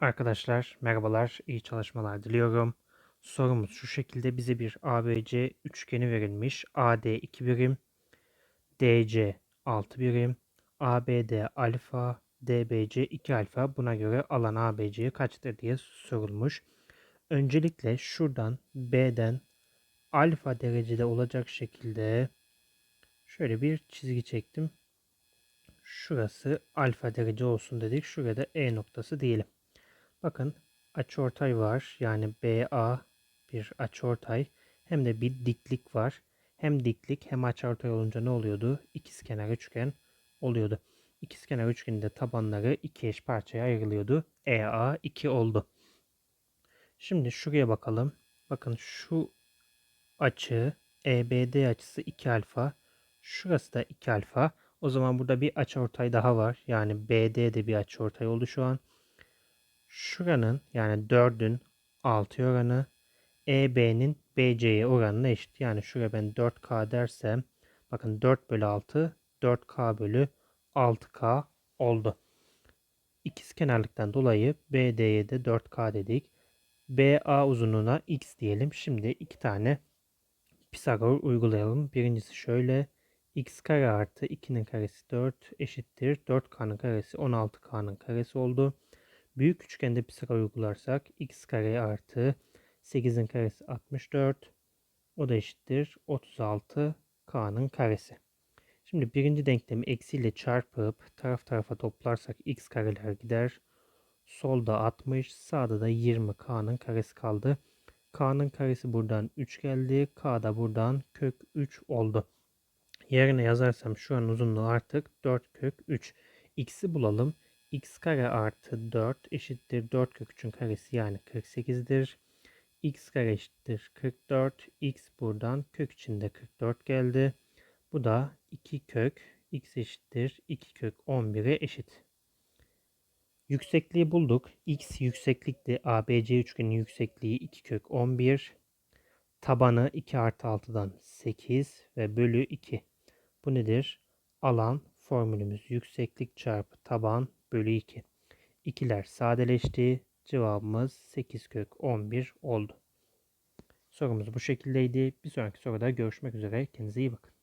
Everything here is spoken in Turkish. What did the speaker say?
Arkadaşlar merhabalar, iyi çalışmalar diliyorum. Sorumuz şu şekilde bize bir ABC üçgeni verilmiş. AD 2 birim, DC 6 birim, ABD alfa, DBC 2 alfa. Buna göre alan ABC'ye kaçtır diye sorulmuş. Öncelikle şuradan B'den alfa derecede olacak şekilde şöyle bir çizgi çektim. Şurası alfa derece olsun dedik. Şurada E noktası diyelim. Bakın açıortay var. Yani BA bir açıortay. Hem de bir diklik var. Hem diklik hem açıortay olunca ne oluyordu? İkizkenar üçgen oluyordu. İkizkenar üçgenin de tabanları iki eş parçaya ayrılıyordu. EA 2 oldu. Şimdi şuraya bakalım. Bakın şu açı EBD açısı 2 alfa. Şurası da 2 alfa. O zaman burada bir açıortay daha var. Yani BD de bir açıortay oldu şu an. Şuranın yani 4'ün 6 oranı EB'nin BC'ye oranına eşit. Yani şuraya ben 4K dersem bakın 4 bölü 6 4K bölü 6K oldu. İkizkenarlıktan dolayı BD'ye de 4K dedik. BA uzunluğuna X diyelim. Şimdi iki tane Pisagor uygulayalım. Birincisi şöyle. X kare artı 2'nin karesi 4 eşittir. 4K'nın karesi 16K'nın karesi oldu. Büyük üçgende Pisagor uygularsak x kare artı 8'in karesi 64. O da eşittir 36 k'nın karesi. Şimdi birinci denklemi eksiyle çarpıp taraf tarafa toplarsak x kareler gider. Solda 60, sağda da 20 k'nın karesi kaldı. K'nın karesi buradan 3 geldi. K da buradan kök 3 oldu. Yerine yazarsam şu an uzunluğu artık 4 kök 3. X'i bulalım x kare artı 4 eşittir 4 kök 3'ün karesi yani 48'dir. x kare eşittir 44. x buradan kök içinde 44 geldi. Bu da 2 kök x eşittir 2 kök 11'e eşit. Yüksekliği bulduk. x yükseklikti. ABC üçgenin yüksekliği 2 kök 11. Tabanı 2 artı 6'dan 8 ve bölü 2. Bu nedir? Alan formülümüz yükseklik çarpı taban bölü 2. İkiler sadeleşti. Cevabımız 8 kök 11 oldu. Sorumuz bu şekildeydi. Bir sonraki soruda görüşmek üzere. Kendinize iyi bakın.